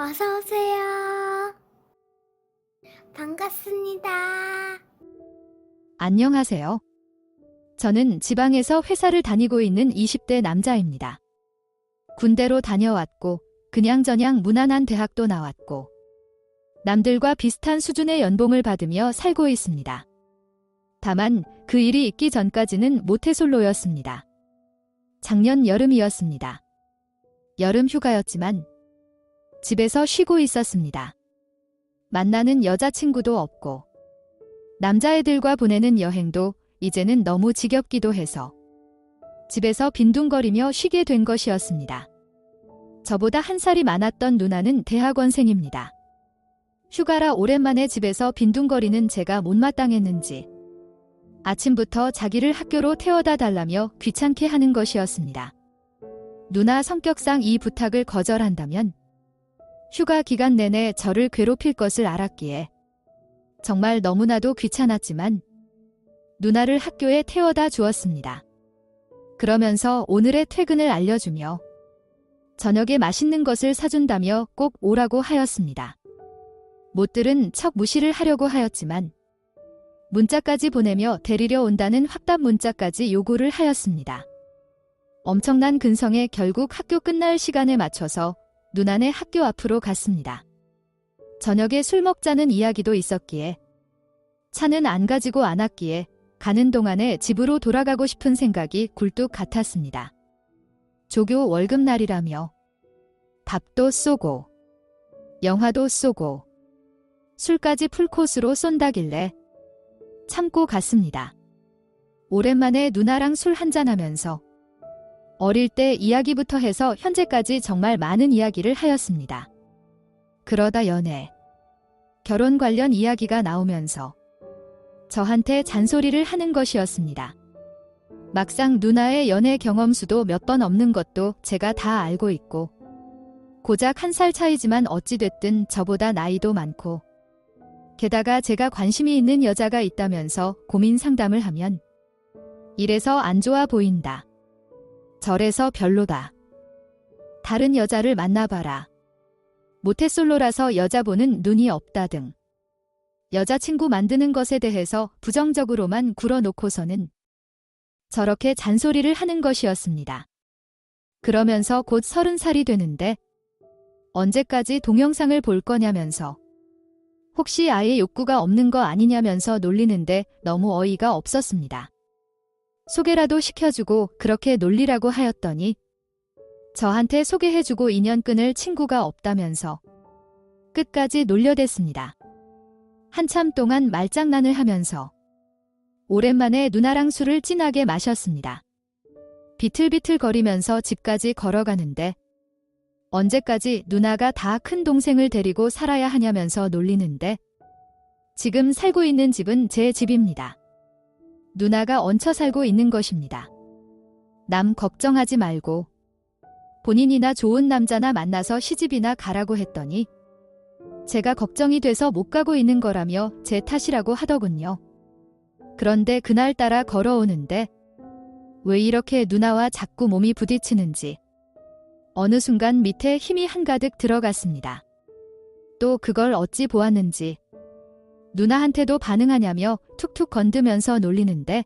어서 오세요. 반갑습니다. 안녕하세요. 저는 지방에서 회사를 다니고 있는 20대 남자입니다. 군대로 다녀왔고, 그냥저냥 무난한 대학도 나왔고, 남들과 비슷한 수준의 연봉을 받으며 살고 있습니다. 다만 그 일이 있기 전까지는 모태솔로였습니다. 작년 여름이었습니다. 여름 휴가였지만 집에서 쉬고 있었습니다. 만나는 여자친구도 없고 남자애들과 보내는 여행도 이제는 너무 지겹기도 해서 집에서 빈둥거리며 쉬게 된 것이었습니다. 저보다 한 살이 많았던 누나는 대학원생입니다. 휴가라 오랜만에 집에서 빈둥거리는 제가 못마땅했는지 아침부터 자기를 학교로 태워다 달라며 귀찮게 하는 것이었습니다. 누나 성격상 이 부탁을 거절한다면 휴가 기간 내내 저를 괴롭힐 것을 알았기에 정말 너무나도 귀찮았지만 누나를 학교에 태워다 주었습니다. 그러면서 오늘의 퇴근을 알려주며 저녁에 맛있는 것을 사준다며 꼭 오라고 하였습니다. 못 들은 척 무시를 하려고 하였지만 문자까지 보내며 데리려 온다는 확답 문자까지 요구를 하였습니다. 엄청난 근성에 결국 학교 끝날 시간에 맞춰서 누나네 학교 앞으로 갔습니다. 저녁에 술 먹자는 이야기도 있었기에 차는 안 가지고 않았기에 가는 동안에 집으로 돌아가고 싶은 생각이 굴뚝 같았습니다. 조교 월급날이라며 밥도 쏘고 영화도 쏘고 술까지 풀코스로 쏜다길래 참고 갔습니다. 오랜만에 누나랑 술 한잔하면서 어릴 때 이야기부터 해서 현재까지 정말 많은 이야기를 하였습니다. 그러다 연애, 결혼 관련 이야기가 나오면서 저한테 잔소리를 하는 것이었습니다. 막상 누나의 연애 경험 수도 몇 번 없는 것도 제가 다 알고 있고, 고작 한 살 차이지만 어찌됐든 저보다 나이도 많고, 게다가 제가 관심이 있는 여자가 있다면서 고민 상담을 하면, 이래서 안 좋아 보인다. 저래서 별로다. 다른 여자를 만나봐라. 모태솔로라서 여자 보는 눈이 없다 등. 여자친구 만드는 것에 대해서 부정적으로만 굴어놓고서는 저렇게 잔소리를 하는 것이었습니다. 그러면서 곧 서른 살이 되는데 언제까지 동영상을 볼 거냐면서 혹시 아예 욕구가 없는 거 아니냐면서 놀리는데 너무 어이가 없었습니다. 소개라도 시켜주고 그렇게 놀리라고 하였더니 저한테 소개해주고 인연 끊을 친구가 없다면서 끝까지 놀려댔습니다. 한참 동안 말장난을 하면서 오랜만에 누나랑 술을 진하게 마셨습니다. 비틀비틀 거리면서 집까지 걸어가는데 언제까지 누나가 다 큰 동생을 데리고 살아야 하냐면서 놀리는데 지금 살고 있는 집은 제 집입니다. 누나가 얹혀 살고 있는 것입니다. 남 걱정하지 말고 본인이나 좋은 남자나 만나서 시집이나 가라고 했더니 제가 걱정이 돼서 못 가고 있는 거라며 제 탓이라고 하더군요. 그런데 그날따라 걸어오는데 왜 이렇게 누나와 자꾸 몸이 부딪히는지 어느 순간 밑에 힘이 한가득 들어갔습니다. 또 그걸 어찌 보았는지 누나한테도 반응하냐며 툭툭 건드면서 놀리는데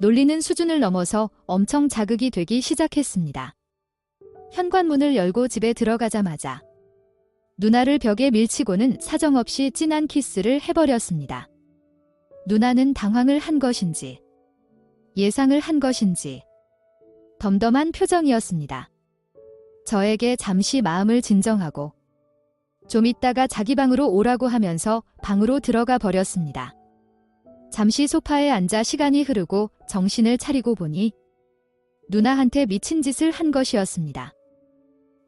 놀리는 수준을 넘어서 엄청 자극이 되기 시작했습니다. 현관문을 열고 집에 들어가자마자 누나를 벽에 밀치고는 사정없이 진한 키스를 해버렸습니다. 누나는 당황을 한 것인지 예상을 한 것인지 덤덤한 표정이었습니다. 저에게 잠시 마음을 진정하고 좀 있다가 자기 방으로 오라고 하면서 방으로 들어가 버렸습니다. 잠시 소파에 앉아 시간이 흐르고 정신을 차리고 보니 누나한테 미친 짓을 한 것이었습니다.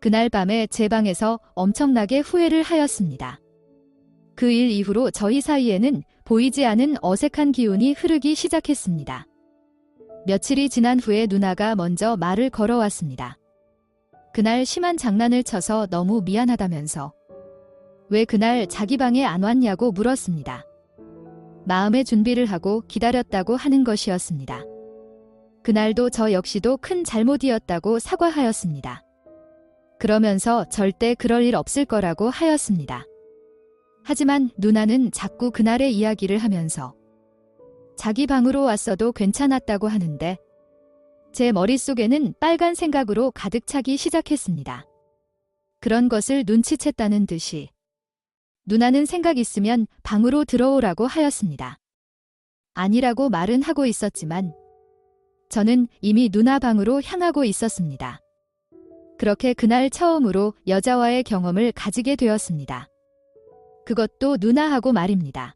그날 밤에 제 방에서 엄청나게 후회를 하였습니다. 그 일 이후로 저희 사이에는 보이지 않은 어색한 기운이 흐르기 시작했습니다. 며칠이 지난 후에 누나가 먼저 말을 걸어왔습니다. 그날 심한 장난을 쳐서 너무 미안하다면서 왜 그날 자기 방에 안 왔냐고 물었습니다. 마음의 준비를 하고 기다렸다고 하는 것이었습니다. 그날도 저 역시도 큰 잘못이었다고 사과하였습니다. 그러면서 절대 그럴 일 없을 거라고 하였습니다. 하지만 누나는 자꾸 그날의 이야기를 하면서 자기 방으로 왔어도 괜찮았다고 하는데 제 머릿속에는 빨간 생각으로 가득 차기 시작했습니다. 그런 것을 눈치챘다는 듯이 누나는 생각 있으면 방으로 들어오라고 하였습니다. 아니라고 말은 하고 있었지만 저는 이미 누나 방으로 향하고 있었습니다. 그렇게 그날 처음으로 여자와의 경험을 가지게 되었습니다. 그것도 누나하고 말입니다.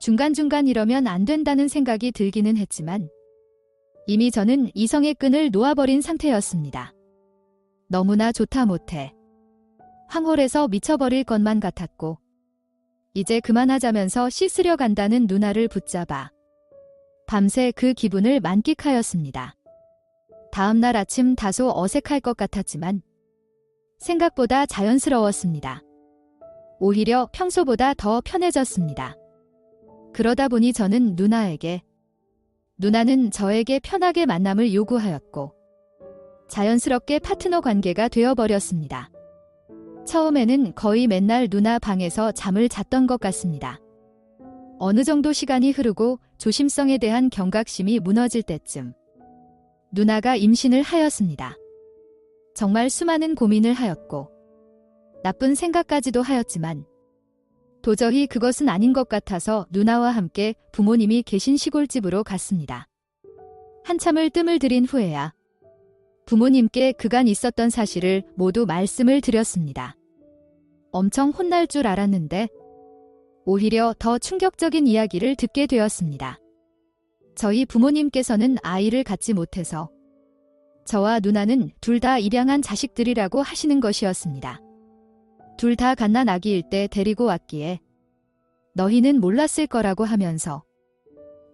중간중간 이러면 안 된다는 생각이 들기는 했지만 이미 저는 이성의 끈을 놓아버린 상태였습니다. 너무나 좋다 못해 황홀해서 미쳐버릴 것만 같았고 이제 그만하자면서 씻으려 간다는 누나를 붙잡아 밤새 그 기분을 만끽하였습니다. 다음날 아침 다소 어색할 것 같았지만 생각보다 자연스러웠습니다. 오히려 평소보다 더 편해졌습니다. 그러다 보니 저는 누나에게 누나는 저에게 편하게 만남을 요구하였고 자연스럽게 파트너 관계가 되어버렸습니다. 처음에는 거의 맨날 누나 방에서 잠을 잤던 것 같습니다. 어느 정도 시간이 흐르고 조심성에 대한 경각심이 무너질 때쯤 누나가 임신을 하였습니다. 정말 수많은 고민을 하였고 나쁜 생각까지도 하였지만 도저히 그것은 아닌 것 같아서 누나와 함께 부모님이 계신 시골집으로 갔습니다. 한참을 뜸을 들인 후에야 부모님께 그간 있었던 사실을 모두 말씀을 드렸습니다. 엄청 혼날 줄 알았는데 오히려 더 충격적인 이야기를 듣게 되었습니다. 저희 부모님께서는 아이를 갖지 못해서 저와 누나는 둘 다 입양한 자식들이라고 하시는 것이었습니다. 둘 다 갓난 아기일 때 데리고 왔기에 너희는 몰랐을 거라고 하면서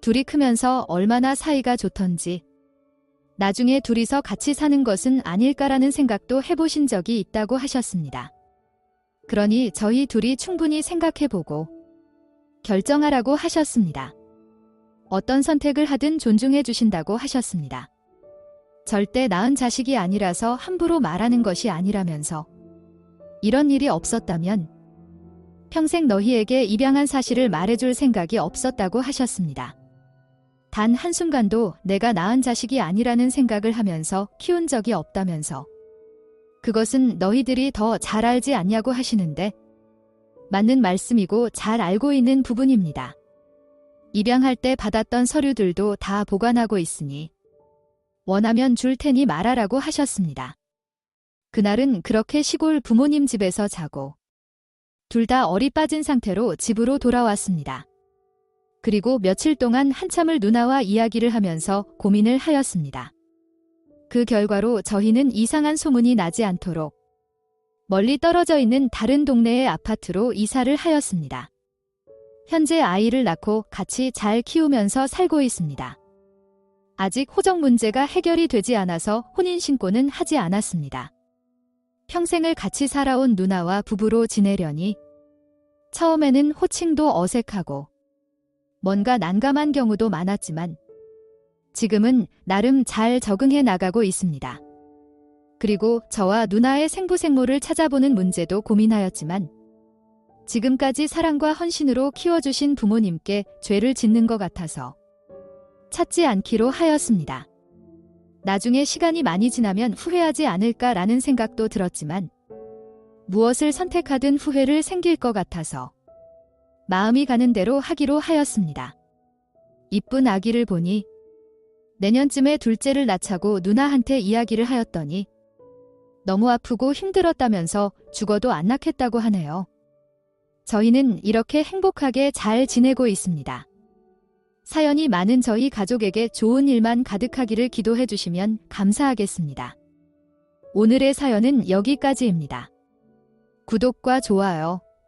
둘이 크면서 얼마나 사이가 좋던지 나중에 둘이서 같이 사는 것은 아닐까라는 생각도 해보신 적이 있다고 하셨습니다. 그러니 저희 둘이 충분히 생각해보고 결정하라고 하셨습니다. 어떤 선택을 하든 존중해 주신다고 하셨습니다. 절대 낳은 자식이 아니라서 함부로 말하는 것이 아니라면서 이런 일이 없었다면 평생 너희에게 입양한 사실을 말해줄 생각이 없었다고 하셨습니다. 단 한순간도 내가 낳은 자식이 아니라는 생각을 하면서 키운 적이 없다면서 그것은 너희들이 더 잘 알지 않냐고 하시는데 맞는 말씀이고 잘 알고 있는 부분입니다. 입양할 때 받았던 서류들도 다 보관하고 있으니 원하면 줄 테니 말하라고 하셨습니다. 그날은 그렇게 시골 부모님 집에서 자고 둘다 얼이 빠진 상태로 집으로 돌아왔습니다. 그리고 며칠 동안 한참을 누나와 이야기를 하면서 고민을 하였습니다. 그 결과로 저희는 이상한 소문이 나지 않도록 멀리 떨어져 있는 다른 동네의 아파트로 이사를 하였습니다. 현재 아이를 낳고 같이 잘 키우면서 살고 있습니다. 아직 호적 문제가 해결이 되지 않아서 혼인신고는 하지 않았습니다. 평생을 같이 살아온 누나와 부부로 지내려니 처음에는 호칭도 어색하고 뭔가 난감한 경우도 많았지만 지금은 나름 잘 적응해 나가고 있습니다. 그리고 저와 누나의 생부생모를 찾아보는 문제도 고민하였지만 지금까지 사랑과 헌신으로 키워주신 부모님께 죄를 짓는 것 같아서 찾지 않기로 하였습니다. 나중에 시간이 많이 지나면 후회하지 않을까라는 생각도 들었지만 무엇을 선택하든 후회를 생길 것 같아서 마음이 가는 대로 하기로 하였습니다. 이쁜 아기를 보니 내년쯤에 둘째를 낳자고 누나한테 이야기를 하였더니 너무 아프고 힘들었다면서 죽어도 안 낳겠다고 하네요. 저희는 이렇게 행복하게 잘 지내고 있습니다. 사연이 많은 저희 가족에게 좋은 일만 가득하기를 기도해 주시면 감사하겠습니다. 오늘의 사연은 여기까지입니다. 구독과 좋아요,